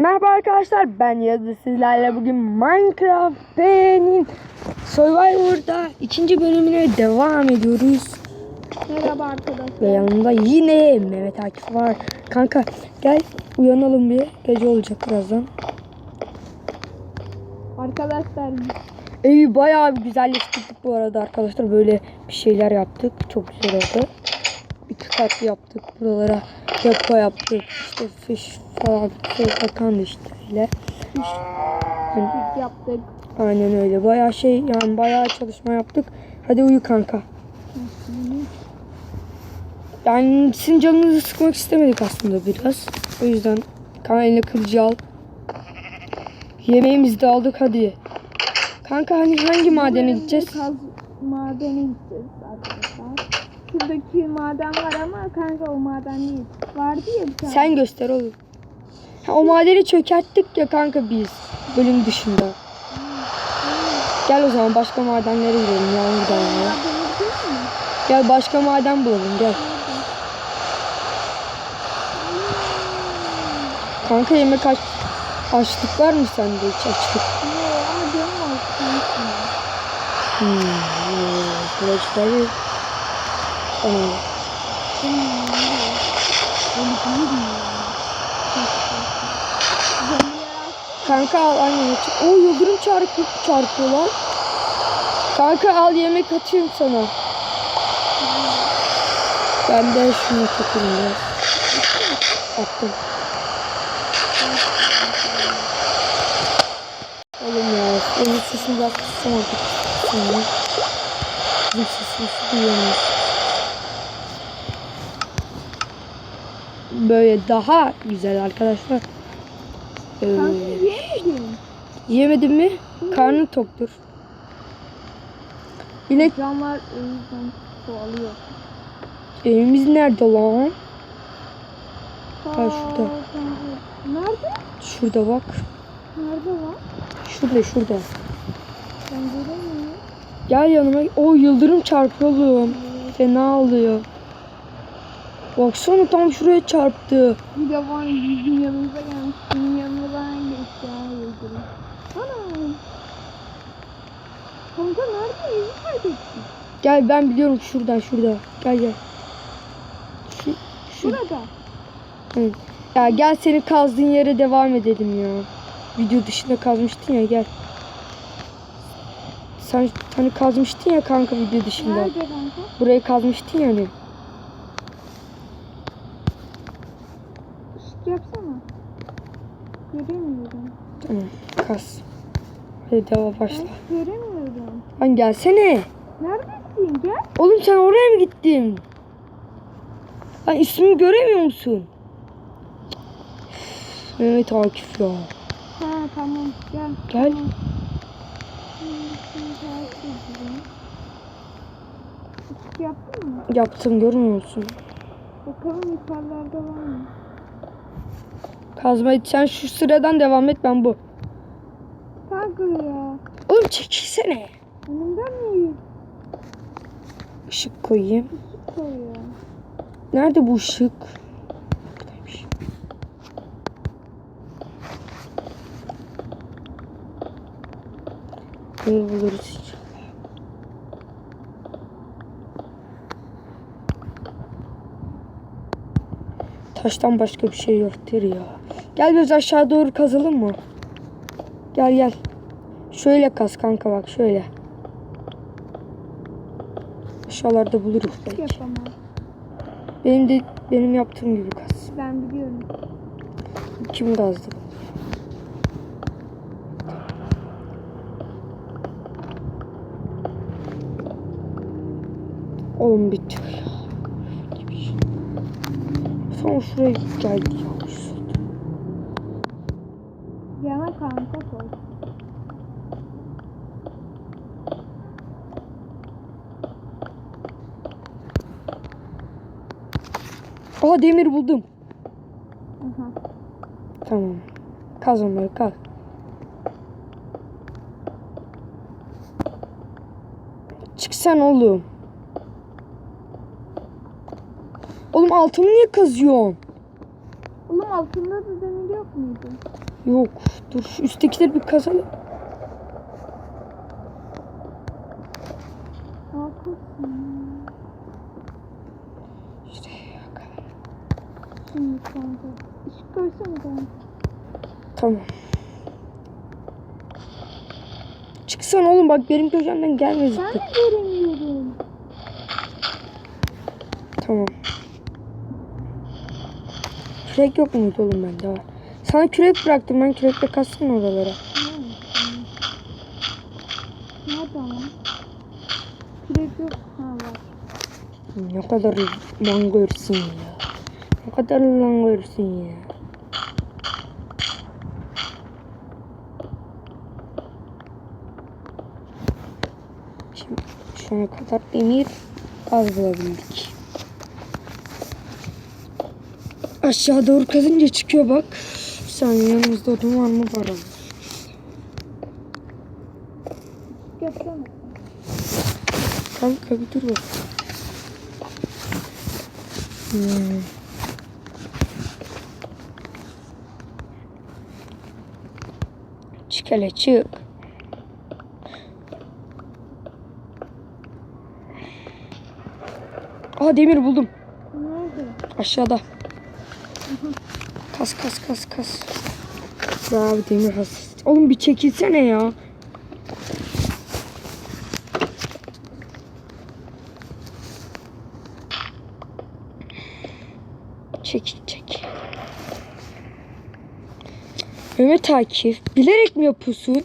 Merhaba arkadaşlar ben Yazı sizlerle bugün Minecraft'ın Survivor'da ikinci bölümüne devam ediyoruz. Merhaba arkadaşlar. Ve yanımda yine Mehmet Akif var. Kanka gel uyanalım bir gece olacak birazdan. Arkadaşlar Evi bayağı bir güzelleştirdik bu arada arkadaşlar böyle bir şeyler yaptık çok güzel oldu. İki katlı yaptık buralara depo yaptık işte fiş falan şey bakan işte öyle. Biz yaptık. Aynen öyle. Bayağı şey yani bayağı çalışma yaptık. Hadi uyu kanka. Yani sizin canınızı sıkmak istemedik aslında biraz. O yüzden kanka eline kılıcı al. Yemeğimizi de aldık hadi. Kanka hani hangi madene gideceğiz? Madene gideceğiz arkadaşlar. Şuradaki maden var ama kanka o maden değil. Vardı ya bir tane. Sen göster oğlum. Ha, o madeni çökerttik ya kanka biz bölüm dışında. Gel o zaman başka madenlere gidelim. Yan gidelim ya. Gel başka maden bulalım gel. Kanka yemek aç açlık var mı sende hiç açlık? Yo ama canım olsun. Hmm. Kılıçları. Tamam. Kanka al aynen. O yıldırım çarpı çarpıyor lan. Kanka al yemek atayım sana. Ben de şunu takayım biraz. Attım. Oğlum ya. Onun sesini biraz kıssam artık. Bizim sesimizi duyuyoruz. Böyle daha güzel arkadaşlar. Ee, yemedin mi? Karnın toktur. Yine Camlar o yüzden çoğalıyor. evimiz nerede lan? Ha, şurada. Nerede? Şurada bak. Nerede lan? Şurada şurada. Ben göremiyorum. Gel yanıma. O yıldırım çarpıyor oğlum. Fena oluyor. Baksana tam şuraya çarptı. Bir de var bizim yanımıza gelmiş. Bizim yanımızdan geçti ya. Ana. Kanka nerede? Evi kaybettik. Gel ben biliyorum şuradan şurada. Gel gel. Şu, şu. Burada. Hı. Ya gel seni kazdığın yere devam edelim ya. Video dışında kazmıştın ya gel. Sen hani kazmıştın ya kanka video dışında. Nerede kanka? Burayı kazmıştın ya hani. Işık yapsana. Göremiyorum. Tamam kaz. Hadi devam başla. Ben göremiyorum. Lan gelsene. Neredesin? Gel. Oğlum sen oraya mı gittin? Lan ismini göremiyor musun? Mehmet Akif ya. Ha tamam gel. Gel. Tamam. Yaptın mı? Yaptım görmüyor musun? Bakalım yukarılarda var mı? Kazma sen şu sıradan devam et ben bu. Kanka ya. Oğlum çekilsene. Önümden mi Işık koyayım. ışık koyuyor? Nerede bu ışık? Buradaymış. Bunu buluruz. Taştan başka bir şey yoktur ya. Gel biraz aşağı doğru kazalım mı? Gel gel. Şöyle kaz kanka bak şöyle. Aşağılarda buluruz belki. yapamam. Benim de benim yaptığım gibi kaz. Ben biliyorum. Kim kazdı? Oğlum bitiyor ya. Son şuraya geldi ya. Yana kanka koy. Aa demir buldum. Aha. Tamam. Kaz onları kaz. Çıksan oğlum. Oğlum altını niye kazıyorsun? Oğlum altında da demir yok muydu? Yok. Dur şu üsttekileri bir kazalım. Haklısın. Şuraya kadar. Şimdi kanka. Işık koysana kanka. Tamam. Çıksana oğlum bak benim köşemden gelme Ben de göremiyorum. Tamam. Kürek yok muydu oğlum bende var. Sana kürek bıraktım ben kürekle kassana oralara. Nerede ama? Kürek yok. Ha var. Ne kadar langörsün ya. Ne kadar langörsün ya. Şimdi şu ana kadar demir az bulabildik. Aşağı doğru kazınca çıkıyor bak. Bir saniye yanımızda odun var mı var ama. Yapsana. Kanka bir dur bak. Hmm. Çık hele çık. Aa demir buldum. Nerede? Aşağıda. Kas kas kas kas. Abi demir hassas. Oğlum bir çekilsene ya. Çekil çekil. Mehmet Akif bilerek mi yapıyorsun?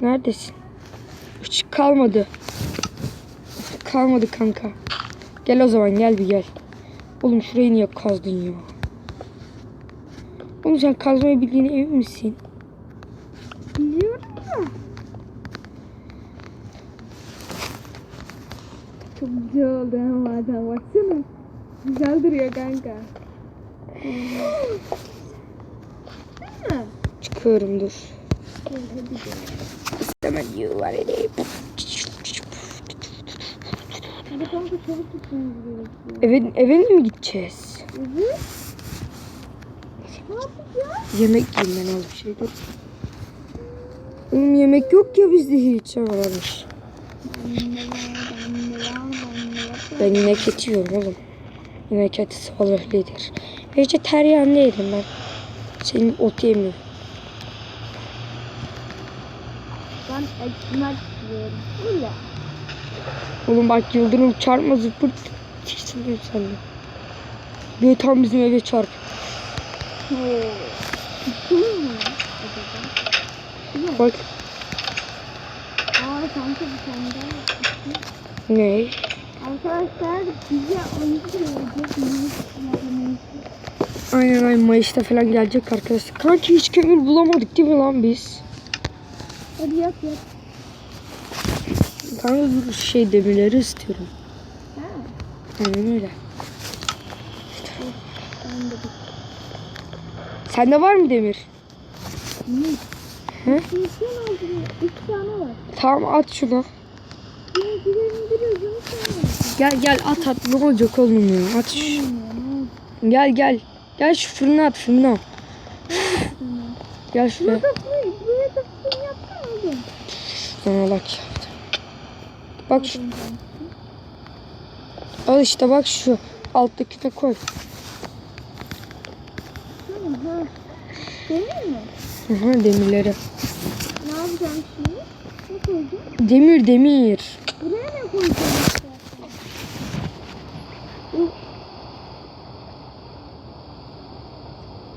Neredesin? Işık kalmadı. Kalmadı kanka. Gel o zaman gel bir gel. Oğlum şurayı niye kazdın ya? Oğlum sen kazmayı bildiğine emin misin? Biliyorum da. Çok güzel oldu ha madem baksana. Güzel duruyor kanka. Mi? Çıkıyorum dur. İstemem you var edeyim. Hadi. Eve, mi gideceğiz? Evet. Yemek yiyeyim ben bir şey. Oğlum yemek yok ya bizde hiç. Ha, varmış. Ben inek eti yiyorum oğlum. İnek eti sağlıklıdır. Vejeteryan değilim ben. Senin ot yemiyorum. Ben ekmek yiyorum. Öyle. Oğlum bak yıldırım çarpma zıpırt. Tiksiniyor sende. Böyle tam bizim eve çarp. Acaba? Bak Aa kanka bir tane daha ne? Arkadaşlar bize oyun gelecek. Aynen aynen Mayıs'ta falan gelecek arkadaşlar. Kanki hiç kömür bulamadık değil mi lan biz? Hadi yap yap. Kanka dur şey demirleri istiyorum. Ha. Aynen öyle. Sende var mı demir? minik. Hı? Bir şey. Üç tane var. Tamam at şunu. Birincilerini bir özünü sonra. Gel gel at at ne olacak oğlum ya at şu. Gel gel. Gel şu fırına at fırına. Gel şuraya. Şuradan alak yaptım. Bak şu, al işte bak şu alttakine koy. Demir mi? Aha demirleri. Ne yapacağım şimdi? Ne koyacağım? Demir demir. Buraya ne koyacağım?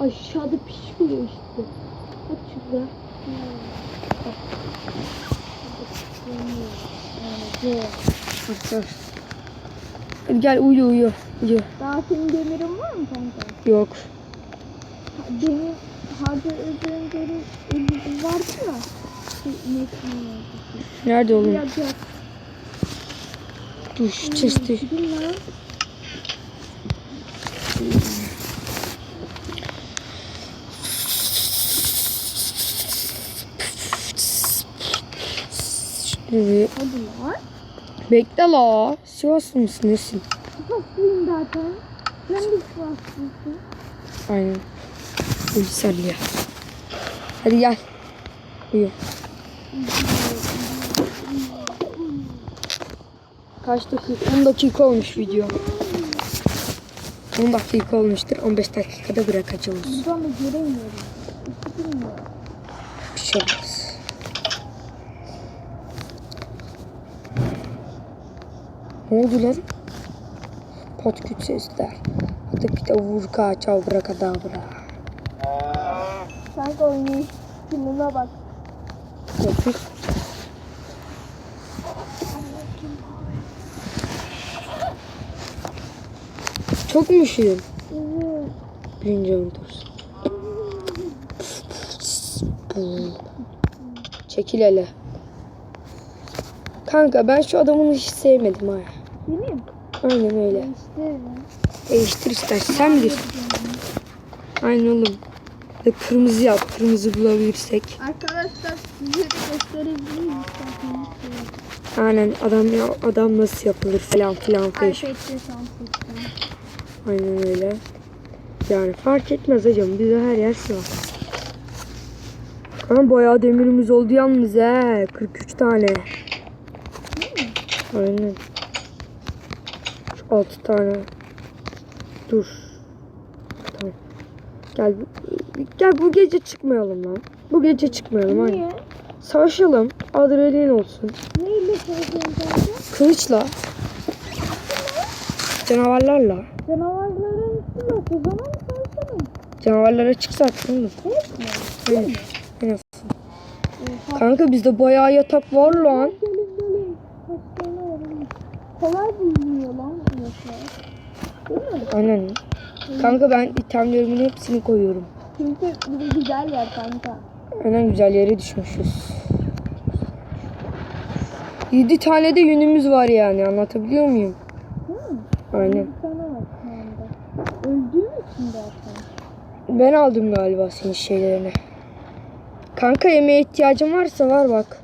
Aşağıda pişmiyor işte. Bak şurada. Hadi gel uyu uyu. Uyu. Daha senin demirin var mı kanka? Yok. Demir harcadığın demir vardı ya. Şey. Nerede oğlum? Yap yap. Dur şu chest'i. Şimdi bir-. Bekle la. Sivaslı mısın nesin? Sıfaslıyım zaten. Sen de sıfaslısın. Aynen. Sen ya. Hadi gel. Uyu. Kaç dakika? 10 dakika olmuş video. 10 dakika olmuştur. 15 dakikada bırakacağız. Buradan da göremiyorum. Bir şey olmaz. Ne oldu lan? Patküt sesler. Hadi bir de vur kaç kadabra. Kanka oynayış stilime bak. Yapık. Çok mu? Evet. Birinci dursun. Çekil hele. Kanka ben şu adamını hiç sevmedim ha. Benim. Aynen öyle. Değiştir istersen. Sen bilirsin. Aynen oğlum. De kırmızı yap. Kırmızı bulabilirsek. Arkadaşlar size de gösterebiliriz isterseniz. Aynen adam ya adam nasıl yapılır falan filan falan. Aynen öyle. Yani fark etmez hocam. Bize her yer sıra. Ama bayağı demirimiz oldu yalnız he. 43 tane. Aynen. Şu 6 tane. Dur. Tamam. Gel gel bu gece çıkmayalım lan. Bu gece çıkmayalım. Niye? Savaşalım. Adrenalin olsun. Neyle kanka? Kılıçla. Canavarlarla. Canavarların. O zaman çalışalım. Canavarlara çıksak mi? Hep mi? Aynen. Aynen. Oha. Kanka bizde bayağı yatak var lan. Gelin gelin. Oğlum? Kolay bulunuyor lan. Değil mi? Aynen. Kanka ben itemlerimin hepsini koyuyorum. Çünkü bu güzel yer kanka. Aynen güzel yere düşmüşüz. 7 tane de yünümüz var yani anlatabiliyor muyum? Hı? Aynen. Bir tane var şu anda. Öldüğüm için zaten. Ben aldım galiba senin şeylerini. Kanka yemeğe ihtiyacın varsa var bak.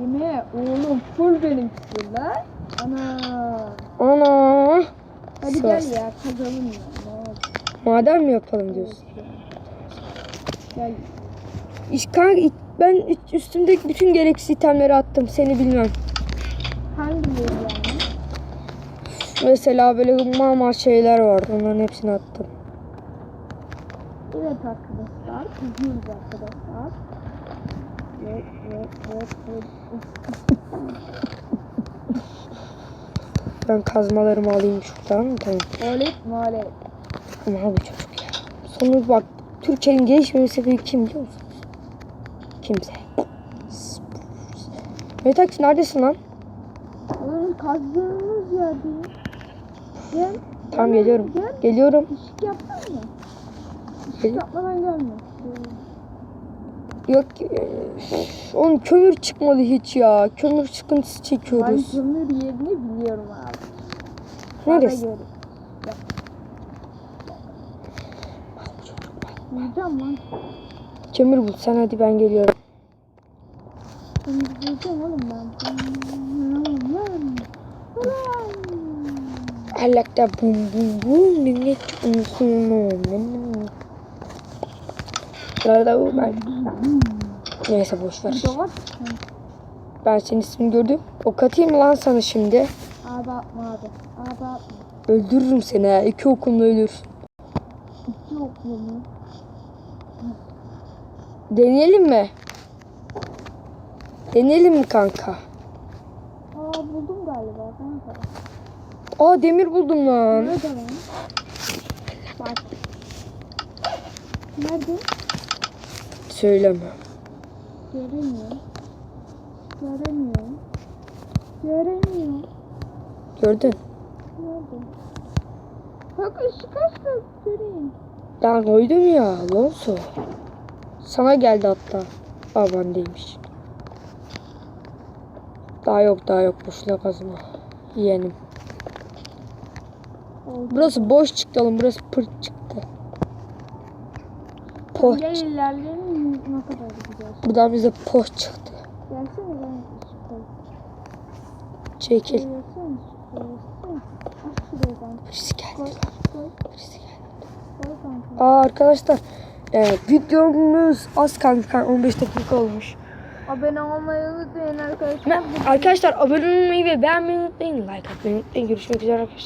Yemeğe oğlum full benim lan. Ana. Ana. Hadi Sağ gel ya kazalım ya. Maden mi yapalım diyorsun? Gel. İş, kanka ben üstümdeki bütün gereksiz itemleri attım seni bilmem. Hangileri yani? Mesela böyle mama şeyler vardı onların hepsini attım. Evet arkadaşlar. Kızıyoruz arkadaşlar. Evet, evet, evet, evet. Ben kazmalarımı alayım şuradan. Tamam. Olet molet. Ama bu çocuk ya. Sonra bak Türkçenin gelişmeme sebebi kim biliyor musunuz? Kimse. Mehmet Akif neredesin lan? Oğlum kazdığımız yerdeyim. Gel. Tamam geliyorum. Gel. Geliyorum. Işık yaptın mı? Işık Gel- yapmadan gelme. Yok. e, Oğlum kömür çıkmadı hiç ya. Kömür sıkıntısı Ben çekiyoruz. kömür yerini biliyorum abi. Neresi? Yiyeceğim lan. Kömür bul sen hadi ben geliyorum. Kömür yiyeceğim oğlum ben. Alakta bum bum bum minnet unsuno Nerede ben? Neyse boş ver. Burada var. Ben senin ismini gördüm. Ok atayım mı lan sana şimdi? Abi atma abi. Abi atma. Öldürürüm seni ha. İki okumla ölürsün. İki oklu mu? Deneyelim mi? Deneyelim mi kanka? Aa buldum galiba kanka. Aa demir buldum lan. Nerede lan? Bak. Nerede? Söyleme. Göremiyor. Göremiyor. Göremiyor. Gördün. Nerede? Bak ışık aç da göreyim. Daha koydum ya Alonso. Sana geldi hatta. Aa bendeymiş. Daha yok daha yok boşuna kazma. Yeğenim. Burası boş çıktı oğlum. Burası pırt çıktı. Poh Gel çıktı. ilerleyelim ne kadar gideceğiz. Buradan bize poh çıktı. Gelsene ben. Çekil. Gelsene koy. Şuraya kanka. Birisi geldi. Birisi geldi. Aa arkadaşlar e, videomuz az kanka 15 dakika olmuş. Abone olmayı unutmayın arkadaşlar. Ben, arkadaşlar abone olmayı ve beğenmeyi unutmayın. Like atmayı unutmayın. Görüşmek üzere arkadaşlar.